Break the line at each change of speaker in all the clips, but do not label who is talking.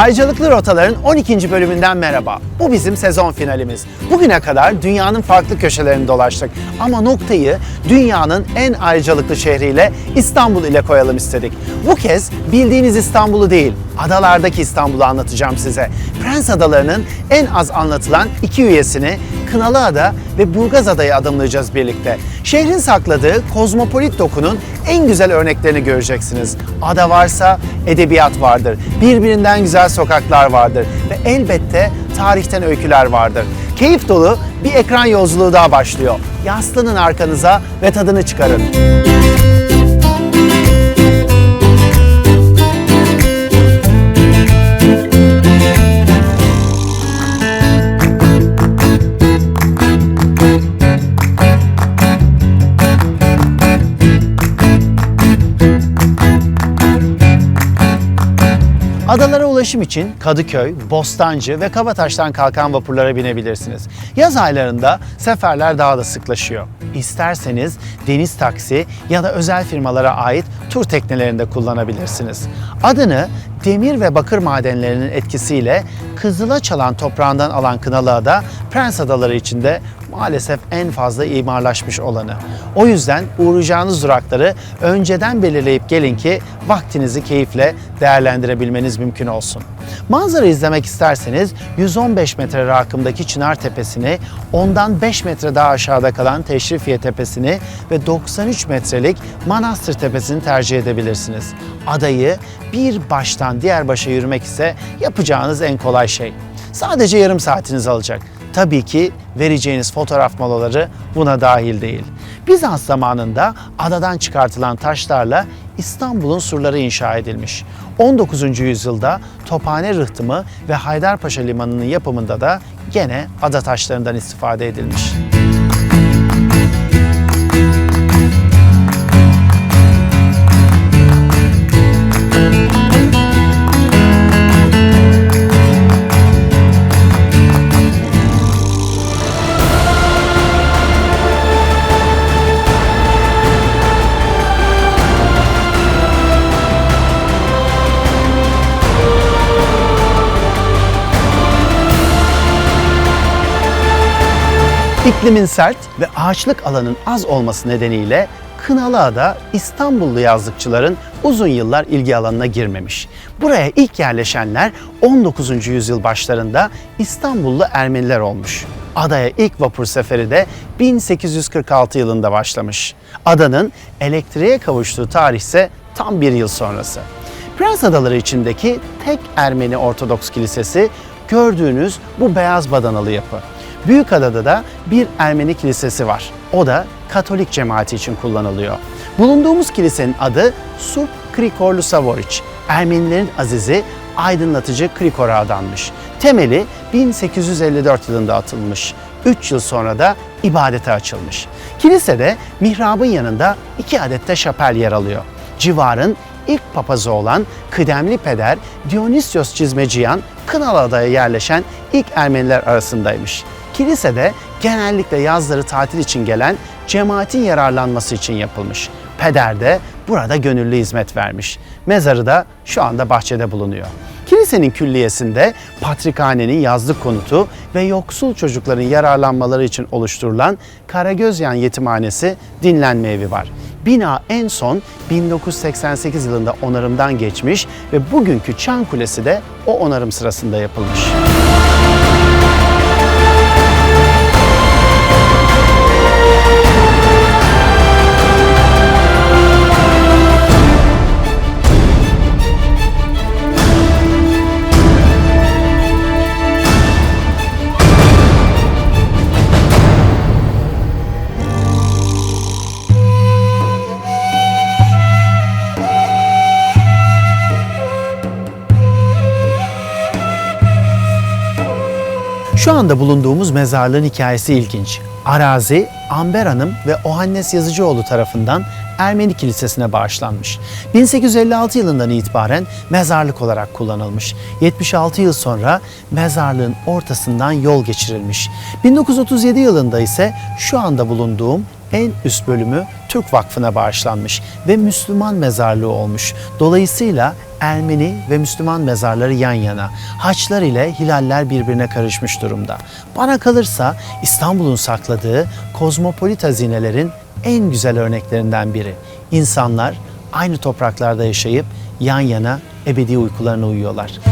Ayrıcalıklı Rotaların 12. bölümünden merhaba. Bu bizim sezon finalimiz. Bugüne kadar dünyanın farklı köşelerini dolaştık. Ama noktayı dünyanın en ayrıcalıklı şehriyle İstanbul ile koyalım istedik. Bu kez bildiğiniz İstanbul'u değil, adalardaki İstanbul'u anlatacağım size. Prens Adaları'nın en az anlatılan iki üyesini Kınalıada ve Burgazada'yı adımlayacağız birlikte. Şehrin sakladığı kozmopolit dokunun en güzel örneklerini göreceksiniz. Ada varsa edebiyat vardır. Birbirinden güzel sokaklar vardır ve elbette tarihten öyküler vardır. Keyif dolu bir ekran yolculuğu daha başlıyor. Yaslanın arkanıza ve tadını çıkarın. Adalara ulaşım için Kadıköy, Bostancı ve Kabataş'tan kalkan vapurlara binebilirsiniz. Yaz aylarında seferler daha da sıklaşıyor. İsterseniz deniz taksi ya da özel firmalara ait tur teknelerinde kullanabilirsiniz. Adını demir ve bakır madenlerinin etkisiyle Kızıla çalan toprağından alan Kınalıada Prens Adaları içinde maalesef en fazla imarlaşmış olanı. O yüzden uğrayacağınız durakları önceden belirleyip gelin ki vaktinizi keyifle değerlendirebilmeniz mümkün olsun. Manzara izlemek isterseniz 115 metre rakımdaki Çınar Tepesi'ni, ondan 5 metre daha aşağıda kalan Teşrifiye Tepesi'ni ve 93 metrelik Manastır Tepesi'ni tercih edebilirsiniz. Adayı bir baştan diğer başa yürümek ise yapacağınız en kolay şey. Sadece yarım saatiniz alacak. Tabii ki vereceğiniz fotoğraf molaları buna dahil değil. Bizans zamanında adadan çıkartılan taşlarla İstanbul'un surları inşa edilmiş. 19. yüzyılda Tophane Rıhtımı ve Haydarpaşa Limanı'nın yapımında da gene ada taşlarından istifade edilmiş. İklimin sert ve ağaçlık alanın az olması nedeniyle Kınalıada İstanbullu yazlıkçıların uzun yıllar ilgi alanına girmemiş. Buraya ilk yerleşenler 19. yüzyıl başlarında İstanbullu Ermeniler olmuş. Adaya ilk vapur seferi de 1846 yılında başlamış. Adanın elektriğe kavuştuğu tarih ise tam bir yıl sonrası. Prens Adaları içindeki tek Ermeni Ortodoks Kilisesi gördüğünüz bu beyaz badanalı yapı. Büyükada'da da bir Ermeni kilisesi var. O da Katolik cemaati için kullanılıyor. Bulunduğumuz kilisenin adı Surp Krikorlu Savoriç. Ermenilerin azizi, aydınlatıcı Krikor'a adanmış. Temeli 1854 yılında atılmış. 3 yıl sonra da ibadete açılmış. Kilisede mihrabın yanında iki adet de şapel yer alıyor. Civarın ilk papazı olan kıdemli peder Dionysios Cizmeciyan Kınalıada'ya yerleşen ilk Ermeniler arasındaymış. Kilisede genellikle yazları tatil için gelen cemaatin yararlanması için yapılmış. Peder de burada gönüllü hizmet vermiş. Mezarı da şu anda bahçede bulunuyor. Kilisenin külliyesinde Patrikhane'nin yazlık konutu ve yoksul çocukların yararlanmaları için oluşturulan Karagözyan Yetimhanesi dinlenme evi var. Bina en son 1988 yılında onarımdan geçmiş ve bugünkü Çan Kulesi de o onarım sırasında yapılmış. Şu anda bulunduğumuz mezarlığın hikayesi ilginç. Arazi, Amber Hanım ve Ohannes Yazıcıoğlu tarafından Ermeni kilisesine bağışlanmış. 1856 yılından itibaren mezarlık olarak kullanılmış. 76 yıl sonra mezarlığın ortasından yol geçirilmiş. 1937 yılında ise şu anda bulunduğum en üst bölümü Türk Vakfı'na bağışlanmış ve Müslüman mezarlığı olmuş. Dolayısıyla Ermeni ve Müslüman mezarları yan yana. Haçlar ile hilaller birbirine karışmış durumda. Bana kalırsa İstanbul'un sakladığı kozmopolit hazinelerin en güzel örneklerinden biri. İnsanlar aynı topraklarda yaşayıp yan yana ebedi uykularına uyuyorlar.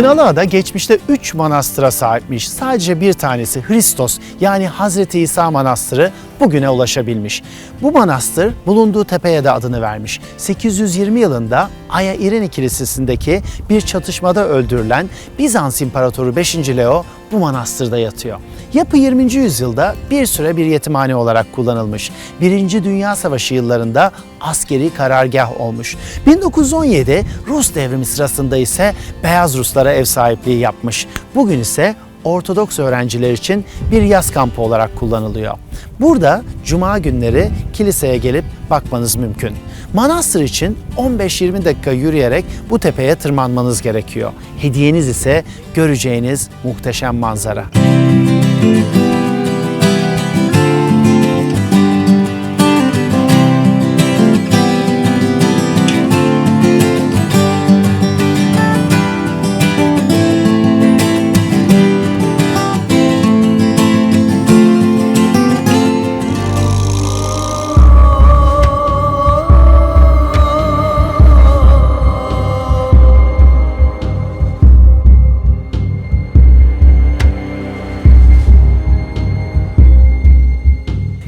Kınalıada geçmişte 3 manastıra sahipmiş. Sadece bir tanesi Hristos yani Hazreti İsa Manastırı bugüne ulaşabilmiş. Bu manastır bulunduğu tepeye de adını vermiş. 820 yılında Aya İreni Kilisesi'ndeki bir çatışmada öldürülen Bizans İmparatoru 5. Leo bu manastırda yatıyor. Yapı 20. yüzyılda bir süre bir yetimhane olarak kullanılmış. Birinci Dünya Savaşı yıllarında askeri karargah olmuş. 1917 Rus devrimi sırasında ise Beyaz Ruslara ev sahipliği yapmış. Bugün ise Ortodoks öğrenciler için bir yaz kampı olarak kullanılıyor. Burada cuma günleri kiliseye gelip bakmanız mümkün. Manastır için 15-20 dakika yürüyerek bu tepeye tırmanmanız gerekiyor. Hediyeniz ise göreceğiniz muhteşem manzara.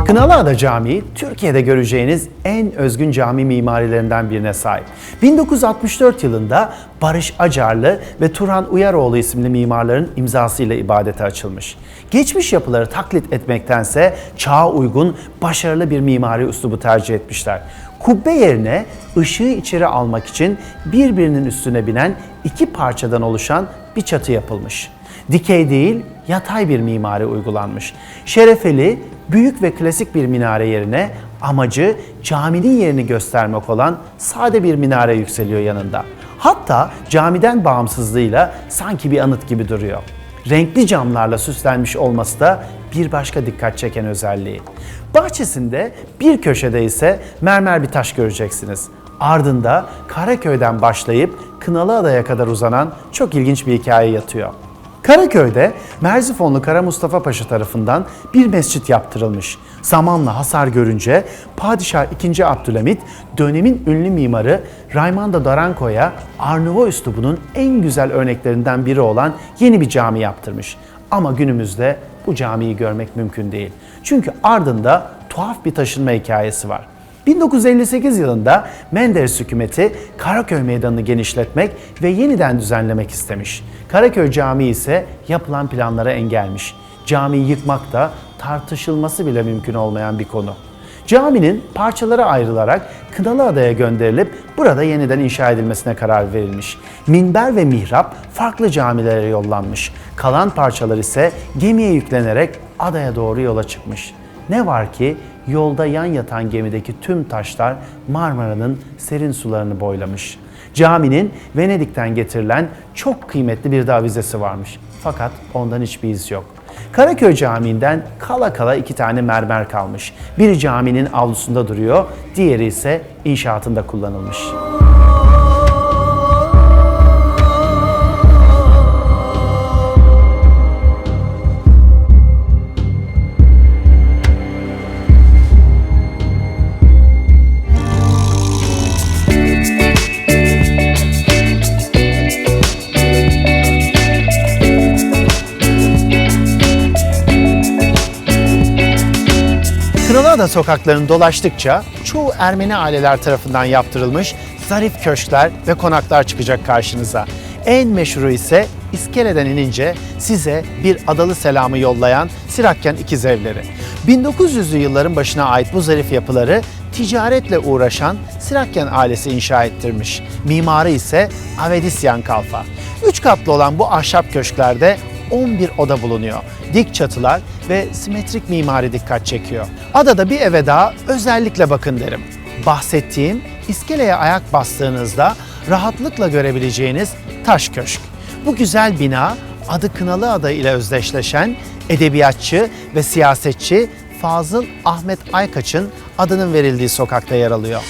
Kınalıada Camii, Türkiye'de göreceğiniz en özgün cami mimarilerinden birine sahip. 1964 yılında Barış Acarlı ve Turhan Uyaroğlu isimli mimarların imzasıyla ibadete açılmış. Geçmiş yapıları taklit etmektense çağa uygun, başarılı bir mimari üslubu tercih etmişler. Kubbe yerine ışığı içeri almak için birbirinin üstüne binen iki parçadan oluşan bir çatı yapılmış. Dikey değil, yatay bir mimari uygulanmış. Şerefeli, büyük ve klasik bir minare yerine amacı caminin yerini göstermek olan sade bir minare yükseliyor yanında. Hatta camiden bağımsızlığıyla sanki bir anıt gibi duruyor. Renkli camlarla süslenmiş olması da bir başka dikkat çeken özelliği. Bahçesinde bir köşede ise mermer bir taş göreceksiniz. Ardında Karaköy'den başlayıp Kınalıada'ya kadar uzanan çok ilginç bir hikaye yatıyor. Karaköy'de Merzifonlu Kara Mustafa Paşa tarafından bir mescit yaptırılmış. Zamanla hasar görünce Padişah II. Abdülhamit dönemin ünlü mimarı Raymando Daranco'ya Arnavo üslubunun en güzel örneklerinden biri olan yeni bir cami yaptırmış. Ama günümüzde bu camiyi görmek mümkün değil. Çünkü ardında tuhaf bir taşınma hikayesi var. 1958 yılında Menderes hükümeti Karaköy Meydanı'nı genişletmek ve yeniden düzenlemek istemiş. Karaköy Camii ise yapılan planlara engelmiş. Camiyi yıkmak da tartışılması bile mümkün olmayan bir konu. Caminin parçalara ayrılarak Kınalıada'ya gönderilip burada yeniden inşa edilmesine karar verilmiş. Minber ve mihrap farklı camilere yollanmış. Kalan parçalar ise gemiye yüklenerek adaya doğru yola çıkmış. Ne var ki yolda yan yatan gemideki tüm taşlar Marmara'nın serin sularını boylamış. Caminin Venedik'ten getirilen çok kıymetli bir davizesi varmış. Fakat ondan hiçbir iz yok. Karaköy Camii'nden kala kala iki tane mermer kalmış. Biri caminin avlusunda duruyor, diğeri ise inşaatında kullanılmış. Kınalıada sokaklarını dolaştıkça çoğu Ermeni aileler tarafından yaptırılmış zarif köşkler ve konaklar çıkacak karşınıza. En meşhuru ise iskeleden inince size bir adalı selamı yollayan Sirakyan ikiz evleri. 1900'lü yılların başına ait bu zarif yapıları ticaretle uğraşan Sirakyan ailesi inşa ettirmiş. Mimarı ise Avedisyan Kalfa. Üç katlı olan bu ahşap köşklerde 11 oda bulunuyor. Dik çatılar ve simetrik mimari dikkat çekiyor. Adada bir eve daha özellikle bakın derim. Bahsettiğim iskeleye ayak bastığınızda rahatlıkla görebileceğiniz taş köşk. Bu güzel bina adı Kınalıada ile özdeşleşen edebiyatçı ve siyasetçi Fazıl Ahmet Aykaç'ın adının verildiği sokakta yer alıyor.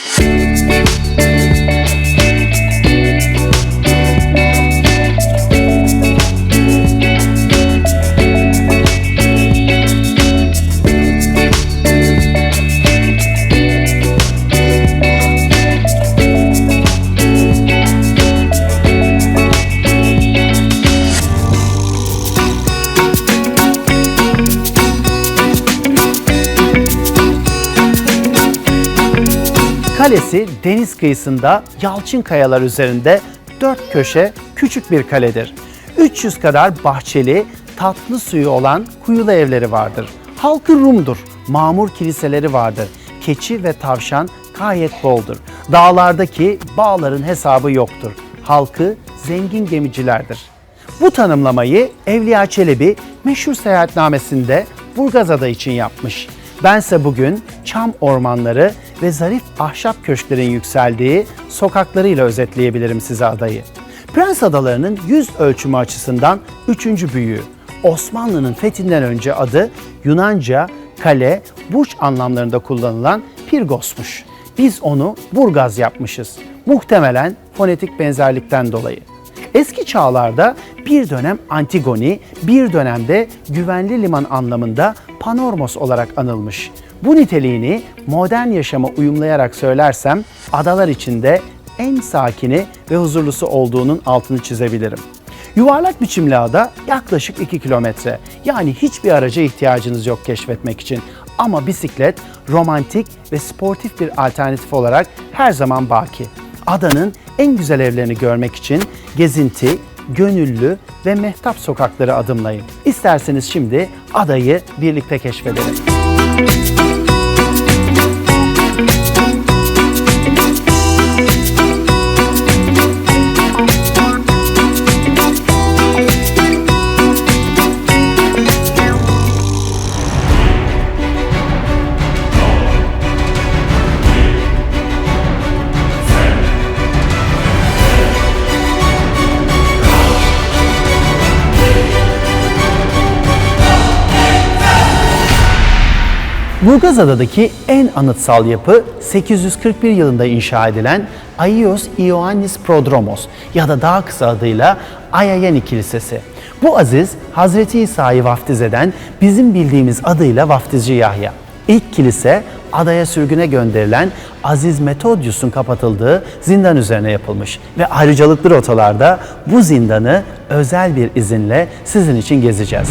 Kalesi deniz kıyısında yalçın kayalar üzerinde dört köşe küçük bir kaledir. 300 kadar bahçeli, tatlı suyu olan kuyulu evleri vardır. Halkı Rum'dur, mamur kiliseleri vardır. Keçi ve tavşan gayet boldur. Dağlardaki bağların hesabı yoktur. Halkı zengin gemicilerdir. Bu tanımlamayı Evliya Çelebi meşhur seyahatnamesinde Burgazada için yapmış. Bense bugün çam ormanları ve zarif ahşap köşklerin yükseldiği sokaklarıyla özetleyebilirim size adayı. Prens Adaları'nın yüz ölçümü açısından üçüncü büyüğü. Osmanlı'nın fethinden önce adı Yunanca kale, burç anlamlarında kullanılan Pirgos'muş. Biz onu Burgaz yapmışız. Muhtemelen fonetik benzerlikten dolayı. Eski çağlarda bir dönem Antigoni, bir dönemde güvenli liman anlamında Panormos olarak anılmış. Bu niteliğini modern yaşama uyumlayarak söylersem adalar içinde en sakini ve huzurlusu olduğunun altını çizebilirim. Yuvarlak biçimli ada yaklaşık 2 kilometre. Yani hiçbir araca ihtiyacınız yok keşfetmek için. Ama bisiklet romantik ve sportif bir alternatif olarak her zaman baki. Adanın en güzel evlerini görmek için gezinti, gönüllü ve mehtap sokakları adımlayın. İsterseniz şimdi adayı birlikte keşfedelim. Burgazada'daki en anıtsal yapı 841 yılında inşa edilen Aios Ioannis Prodromos ya da daha kısa adıyla Ayayani Kilisesi. Bu aziz Hazreti İsa'yı vaftiz eden bizim bildiğimiz adıyla vaftizci Yahya. İlk kilise adaya sürgüne gönderilen Aziz Metodius'un kapatıldığı zindan üzerine yapılmış ve ayrıcalıklı rotalarda bu zindanı özel bir izinle sizin için gezeceğiz.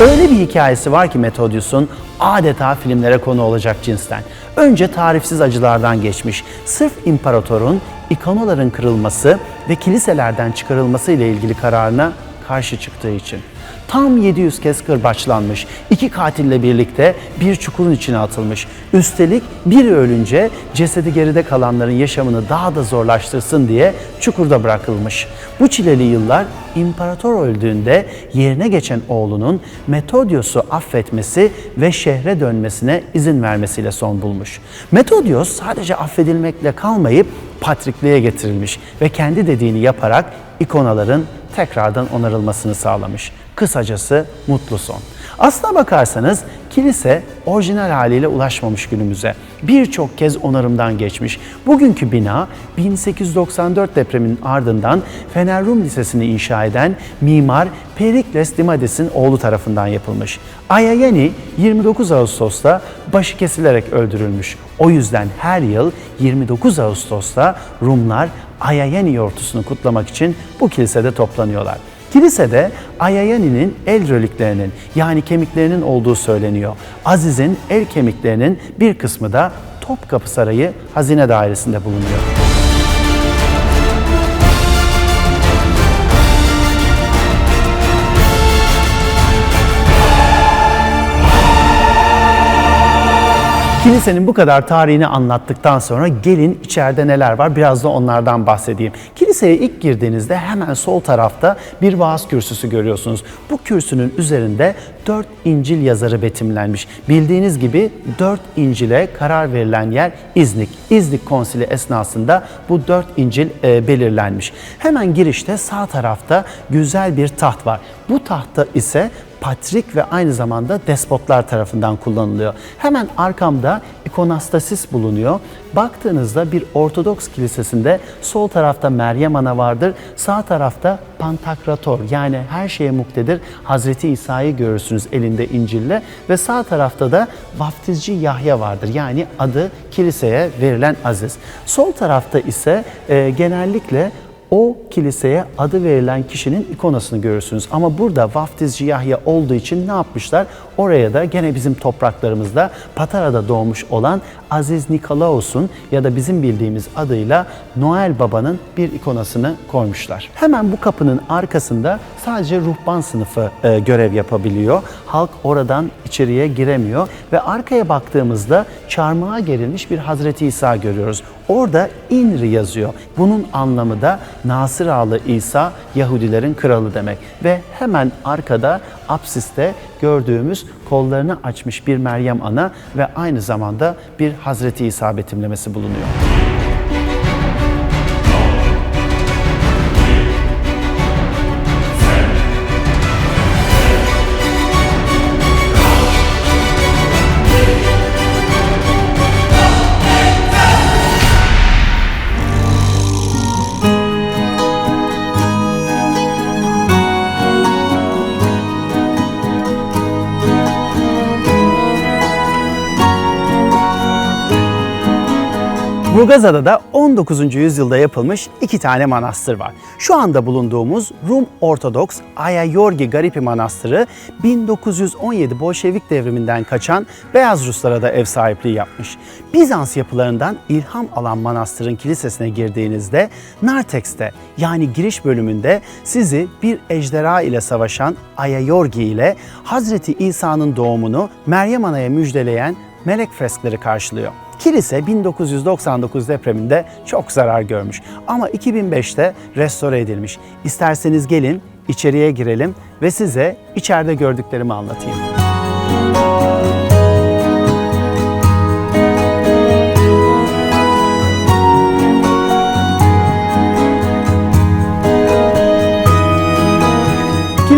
Öyle bir hikayesi var ki Metodius'un adeta filmlere konu olacak cinsten. Önce tarifsiz acılardan geçmiş. Sırf imparatorun ikonaların kırılması ve kiliselerden çıkarılması ile ilgili kararına karşı çıktığı için. Tam 700 kez kırbaçlanmış. iki katille birlikte bir çukurun içine atılmış. Üstelik biri ölünce cesedi geride kalanların yaşamını daha da zorlaştırsın diye çukurda bırakılmış. Bu çileli yıllar imparator öldüğünde yerine geçen oğlunun Metodios'u affetmesi ve şehre dönmesine izin vermesiyle son bulmuş. Metodios sadece affedilmekle kalmayıp patrikliğe getirilmiş ve kendi dediğini yaparak ikonaların tekrardan onarılmasını sağlamış. Kısacası mutlu son. Aslına bakarsanız kilise orijinal haliyle ulaşmamış günümüze. Birçok kez onarımdan geçmiş. Bugünkü bina 1894 depreminin ardından Fener Rum Lisesi'ni inşa eden mimar Perikles Dimades'in oğlu tarafından yapılmış. Ayayani 29 Ağustos'ta başı kesilerek öldürülmüş. O yüzden her yıl 29 Ağustos'ta Rumlar Ayayani yortusunu kutlamak için bu kilisede toplanıyorlar. Kilisede Ayayani'nin el reliklerinin yani kemiklerinin olduğu söyleniyor. Aziz'in el kemiklerinin bir kısmı da Topkapı Sarayı Hazine Dairesi'nde bulunuyor. Kilisenin bu kadar tarihini anlattıktan sonra gelin içeride neler var biraz da onlardan bahsedeyim. Kiliseye ilk girdiğinizde hemen sol tarafta bir vaaz kürsüsü görüyorsunuz. Bu kürsünün üzerinde dört İncil yazarı betimlenmiş. Bildiğiniz gibi dört İncil'e karar verilen yer İznik. İznik konsili esnasında bu dört İncil e, belirlenmiş. Hemen girişte sağ tarafta güzel bir taht var. Bu tahta ise patrik ve aynı zamanda despotlar tarafından kullanılıyor. Hemen arkamda ikonastasis bulunuyor. Baktığınızda bir Ortodoks kilisesinde sol tarafta Meryem Ana vardır, sağ tarafta Pantakrator yani her şeye muktedir Hazreti İsa'yı görürsünüz elinde İncil'le ve sağ tarafta da vaftizci Yahya vardır yani adı kiliseye verilen aziz. Sol tarafta ise e, genellikle o kiliseye adı verilen kişinin ikonasını görürsünüz. Ama burada vaftizci Yahya olduğu için ne yapmışlar? Oraya da gene bizim topraklarımızda Patara'da doğmuş olan Aziz Nikolaos'un ya da bizim bildiğimiz adıyla Noel Baba'nın bir ikonasını koymuşlar. Hemen bu kapının arkasında sadece ruhban sınıfı e, görev yapabiliyor. Halk oradan içeriye giremiyor ve arkaya baktığımızda çarmıha gerilmiş bir Hazreti İsa görüyoruz. Orada İnri yazıyor. Bunun anlamı da Nasır ağlı İsa Yahudilerin kralı demek. Ve hemen arkada apsiste gördüğümüz kollarını açmış bir Meryem Ana ve aynı zamanda bir Hazreti İsa betimlemesi bulunuyor. Burgazada da 19. yüzyılda yapılmış iki tane manastır var. Şu anda bulunduğumuz Rum Ortodoks Ayayorgi Garipi Manastırı 1917 Bolşevik devriminden kaçan Beyaz Ruslara da ev sahipliği yapmış. Bizans yapılarından ilham alan manastırın kilisesine girdiğinizde Nartex'te yani giriş bölümünde sizi bir ejderha ile savaşan Ayayorgi ile Hazreti İsa'nın doğumunu Meryem Ana'ya müjdeleyen melek freskleri karşılıyor. Kilise 1999 depreminde çok zarar görmüş ama 2005'te restore edilmiş. İsterseniz gelin içeriye girelim ve size içeride gördüklerimi anlatayım.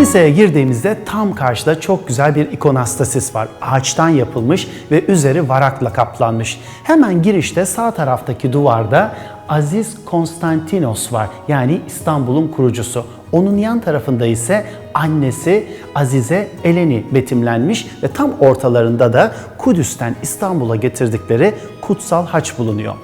Kiliseye girdiğimizde tam karşıda çok güzel bir ikonastasis var. Ağaçtan yapılmış ve üzeri varakla kaplanmış. Hemen girişte sağ taraftaki duvarda Aziz Konstantinos var. Yani İstanbul'un kurucusu. Onun yan tarafında ise annesi Azize Eleni betimlenmiş ve tam ortalarında da Kudüs'ten İstanbul'a getirdikleri kutsal haç bulunuyor.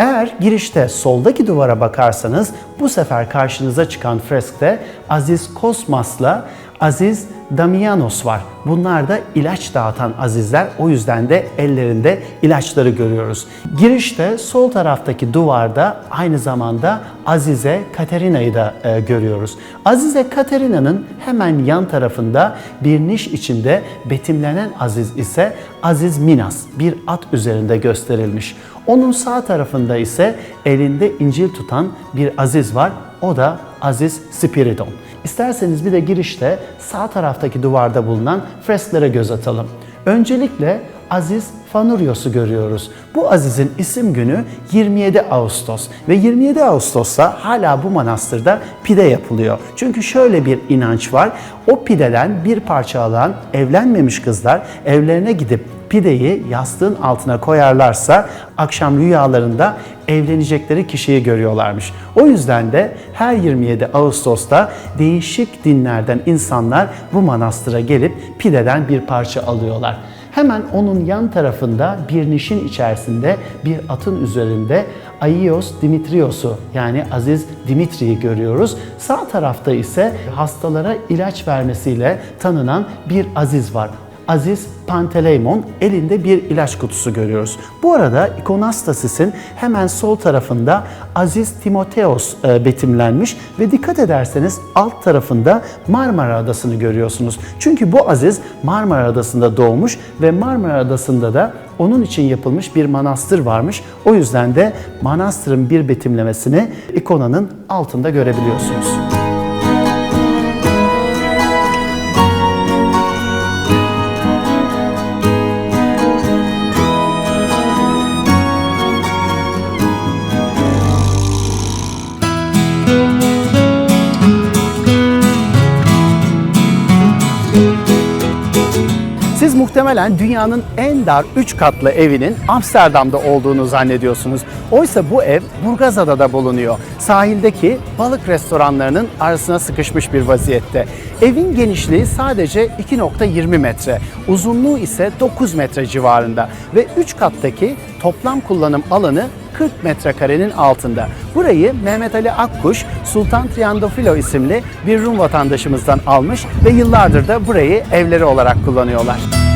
Eğer girişte soldaki duvara bakarsanız bu sefer karşınıza çıkan freskte Aziz Kosmas'la Aziz Damianos var. Bunlar da ilaç dağıtan azizler. O yüzden de ellerinde ilaçları görüyoruz. Girişte sol taraftaki duvarda aynı zamanda Azize Katerina'yı da e, görüyoruz. Azize Katerina'nın hemen yan tarafında bir niş içinde betimlenen aziz ise Aziz Minas bir at üzerinde gösterilmiş. Onun sağ tarafında ise elinde İncil tutan bir aziz var. O da Aziz Spiridon. İsterseniz bir de girişte sağ taraftaki duvarda bulunan fresklere göz atalım. Öncelikle Aziz Fanurios'u görüyoruz. Bu Aziz'in isim günü 27 Ağustos ve 27 Ağustos'ta hala bu manastırda pide yapılıyor. Çünkü şöyle bir inanç var. O pideden bir parça alan evlenmemiş kızlar evlerine gidip pideyi yastığın altına koyarlarsa akşam rüyalarında evlenecekleri kişiyi görüyorlarmış. O yüzden de her 27 Ağustos'ta değişik dinlerden insanlar bu manastıra gelip pideden bir parça alıyorlar. Hemen onun yan tarafında bir nişin içerisinde bir atın üzerinde Aios Dimitrios'u yani Aziz Dimitri'yi görüyoruz. Sağ tarafta ise hastalara ilaç vermesiyle tanınan bir aziz var. Aziz Panteleimon elinde bir ilaç kutusu görüyoruz. Bu arada ikonastasis'in hemen sol tarafında Aziz Timoteos e, betimlenmiş ve dikkat ederseniz alt tarafında Marmara Adası'nı görüyorsunuz. Çünkü bu Aziz Marmara Adası'nda doğmuş ve Marmara Adası'nda da onun için yapılmış bir manastır varmış. O yüzden de manastırın bir betimlemesini ikonanın altında görebiliyorsunuz. Muhtemelen dünyanın en dar 3 katlı evinin Amsterdam'da olduğunu zannediyorsunuz. Oysa bu ev Burgazada'da bulunuyor. Sahildeki balık restoranlarının arasına sıkışmış bir vaziyette. Evin genişliği sadece 2.20 metre, uzunluğu ise 9 metre civarında ve 3 kattaki toplam kullanım alanı 40 metrekarenin altında. Burayı Mehmet Ali Akkuş, Sultan Triandafilo isimli bir Rum vatandaşımızdan almış ve yıllardır da burayı evleri olarak kullanıyorlar.